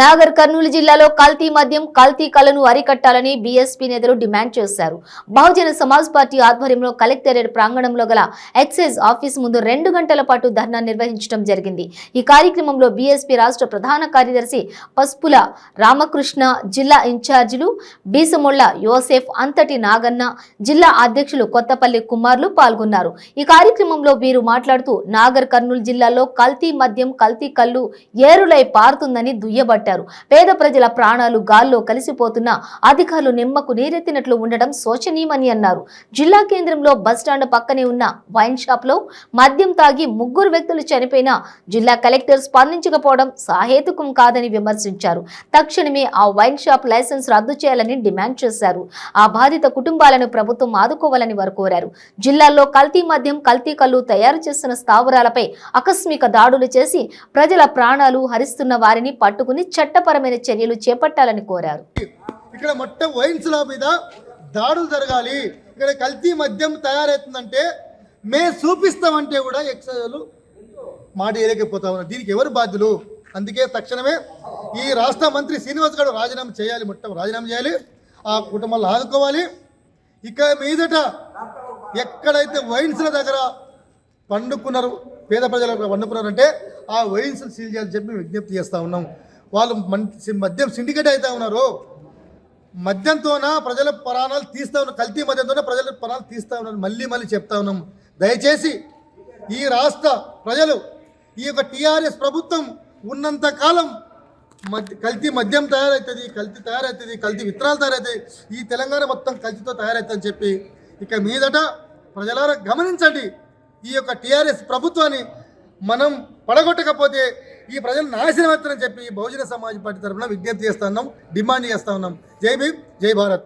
నాగర్ కర్నూలు జిల్లాలో కల్తీ మద్యం కల్తీ కళను అరికట్టాలని బీఎస్పీ నేతలు డిమాండ్ చేశారు. బహుజన సమాజ్ పార్టీ ఆధ్వర్యంలో కలెక్టరేట్ ప్రాంగణంలో గల ఎక్సైజ్ ఆఫీస్ ముందు రెండు గంటల పాటు ధర్నా నిర్వహించడం జరిగింది. ఈ కార్యక్రమంలో బీఎస్పీ రాష్ట్ర ప్రధాన కార్యదర్శి పసుపుల రామకృష్ణ జిల్లా ఇన్ఛార్జీలు బీసమొళ్ళ యోసెఫ్ అంతటి నాగన్న జిల్లా అధ్యక్షులు కొత్తపల్లి కుమార్లు పాల్గొన్నారు. ఈ కార్యక్రమంలో వీరు మాట్లాడుతూ నాగర్ కర్నూలు జిల్లాలో కల్తీ మద్యం కల్తీ కళ్ళు ఏరులై పారుతుందని దుయ్యబట్టారు. పేద ప్రజల ప్రాణాలు గాల్లో కలిసిపోతున్న అధికారులు నిమ్మకు నీరెత్తినట్లు ఉండడం శోచనీయమని అన్నారు. జిల్లా కేంద్రంలో బస్టాండ్ పక్కనే ఉన్న వైన్ షాప్లో మద్యం తాగి ముగ్గురు వ్యక్తులు చనిపోయినా జిల్లా కలెక్టర్ స్పందించకపోవడం సాహేతుకం కాదని విమర్శించారు. తక్షణమే ఆ వైన్ షాప్ లైసెన్స్ రద్దు చేయాలని డిమాండ్ చేశారు. ఆ బాధిత కుటుంబాలను ప్రభుత్వం ఆదుకోవాలని వారు కోరారు. జిల్లాలో కల్తీ మద్యం కల్తీ కళ్ళు తయారు చేస్తున్న స్థావరాలపై ఆకస్మిక దాడులు చేసి ప్రజల ప్రాణాలు హరిస్తున్న వారిని పట్టుకుని చట్టపరమైన చర్యలు చేపట్టాలని కోరారు. ఇక్కడ మొట్ట వైన్స్ల మీద దాడులు జరగాలి. ఇక్కడ కల్తీ మద్యం తయారవుతుందంటే మే చూపిస్తామంటే కూడా ఎక్సైజులు మాట ఏలేకపోతా ఉన్నారు. దీనికి ఎవరు బాధ్యులు? అందుకే తక్షణమే ఈ రాష్ట్ర మంత్రి శ్రీనివాస్ గారు రాజీనామా చేయాలి మొత్తం రాజీనామా చేయాలి. ఆ కుటుంబాలు ఆదుకోవాలి. ఇక మీదట ఎక్కడైతే వైన్స్ల దగ్గర పండుకున్నారు పేద ప్రజలకు పండుకున్నారంటే ఆ వైన్స్ సీల్ చేయాలని చెప్పి విజ్ఞప్తి చేస్తూ ఉన్నాం. వాళ్ళు మద్యం సిండికేట్ అవుతా ఉన్నారు. మద్యంతోన ప్రజల ప్రాణాలు తీస్తా ఉన్నారు. కల్తీ మద్యంతోనే ప్రజల ప్రాణాలు తీస్తా ఉన్నారు. మళ్ళీ మళ్ళీ చెప్తా ఉన్నాం. దయచేసి ఈ రాష్ట్ర ప్రజలు ఈ యొక్క టీఆర్ఎస్ ప్రభుత్వం ఉన్నంత కాలం మద్య కల్తీ మద్యం తయారవుతుంది కల్తీ తయారవుతుంది కల్తీ విత్తనాలు తయారవుతాయి ఈ తెలంగాణ మొత్తం కల్తీతో తయారవుతుందని చెప్పి ఇక మీదట ప్రజలారా గమనించండి. ఈ యొక్క టీఆర్ఎస్ ప్రభుత్వాన్ని మనం పడగొట్టకపోతే ఈ ప్రజలు నాశనం అవుతారని చెప్పి బహుజన సమాజ్ పార్టీ తరఫున విజ్ఞప్తి చేస్తా ఉన్నాం డిమాండ్ చేస్తా ఉన్నాం. జై భీమ్ జై భారత్.